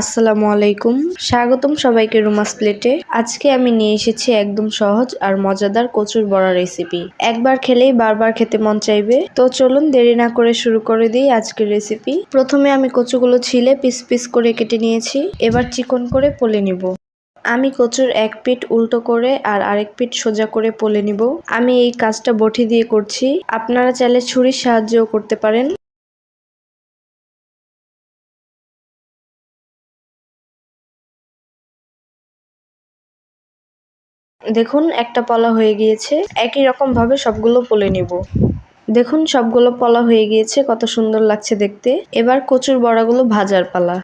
আসসালামু আলাইকুম। স্বাগতম সবাইকে রুমাস প্লেটে। আজকে আমি নিয়ে এসেছি একদম সহজ আর মজাদার কচুর বড়া রেসিপি। একবার খেলেই বারবার খেতে মন চাইবে। তো চলুন দেরি না করে শুরু করে দিই আজকের রেসিপি। প্রথমে আমি কচুগুলো ছিলে পিস পিস করে কেটে নিয়েছি। এবার চিকন করে পলে নিব। আমি কচুর এক পিঠ উল্টো করে আর আরেক পিঠ সোজা করে পলে নিব। আমি এই কাজটা বটি দিয়ে করছি। আপনারা চাইলে ছুরির সাহায্যেও করতে পারেন। দেখুন, একটা পলা হয়ে গিয়েছে। একই রকম ভাবে সবগুলো পলে নিব। দেখুন, সবগুলো পলা হয়ে গিয়েছে, কত সুন্দর লাগছে দেখতে। এবার কচুর বড়াগুলো ভাজার পালা।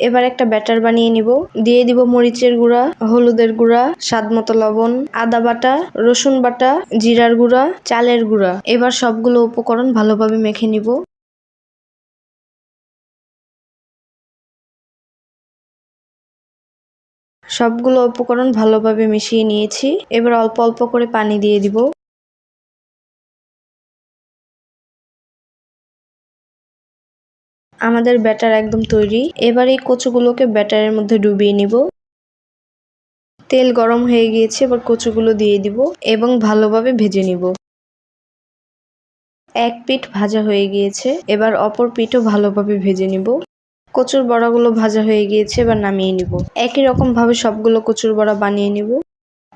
এবার একটা ব্যাটার বানিয়ে নিব। দিয়ে দিব মরিচের গুঁড়া, হলুদের গুঁড়া, স্বাদ মতো লবণ, আদা বাটা, রসুন বাটা, জিরার গুঁড়া, চালের গুঁড়া। এবার সবগুলো উপকরণ ভালোভাবে মেখে নিব। সবগুলো উপকরণ ভালোভাবে মিশিয়ে নিয়েছি। এবার অল্প অল্প করে পানি দিয়ে দিব। আমাদের ব্যাটার একদম তৈরি। এবার এই কচুগুলোকে ব্যাটারের মধ্যে ডুবিয়ে নিব। তেল গরম হয়ে গিয়েছে, এবার কচুগুলো দিয়ে দিব এবং ভালোভাবে ভেজে নিব। এক পিঠ ভাজা হয়ে গিয়েছে, এবার অপর পিঠও ভালোভাবে ভেজে নিব। কচুর বড়াগুলো ভাজা হয়ে গিয়েছে, এবার নামিয়ে নিব। একই রকম ভাবে সবগুলো কচুর বড়া বানিয়ে নিব।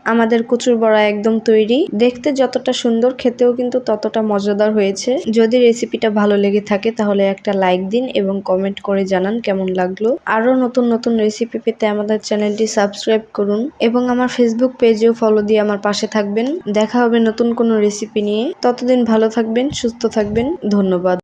আমাদের কচুর বড়া একদম তৈরি। দেখতে যতটা সুন্দর, খেতেও কিন্তু ততটা মজাদার হয়েছে। যদি রেসিপিটা ভালো লেগে থাকে, তাহলে একটা লাইক দিন এবং কমেন্ট করে জানান কেমন লাগল। আরও নতুন নতুন রেসিপি পেতে আমাদের চ্যানেলটি সাবস্ক্রাইব করুন এবং আমার ফেসবুক পেজেও ফলো দিয়ে আমার পাশে থাকবেন। দেখা হবে নতুন কোনো রেসিপি নিয়ে। ততদিন ভালো থাকবেন, সুস্থ থাকবেন। ধন্যবাদ।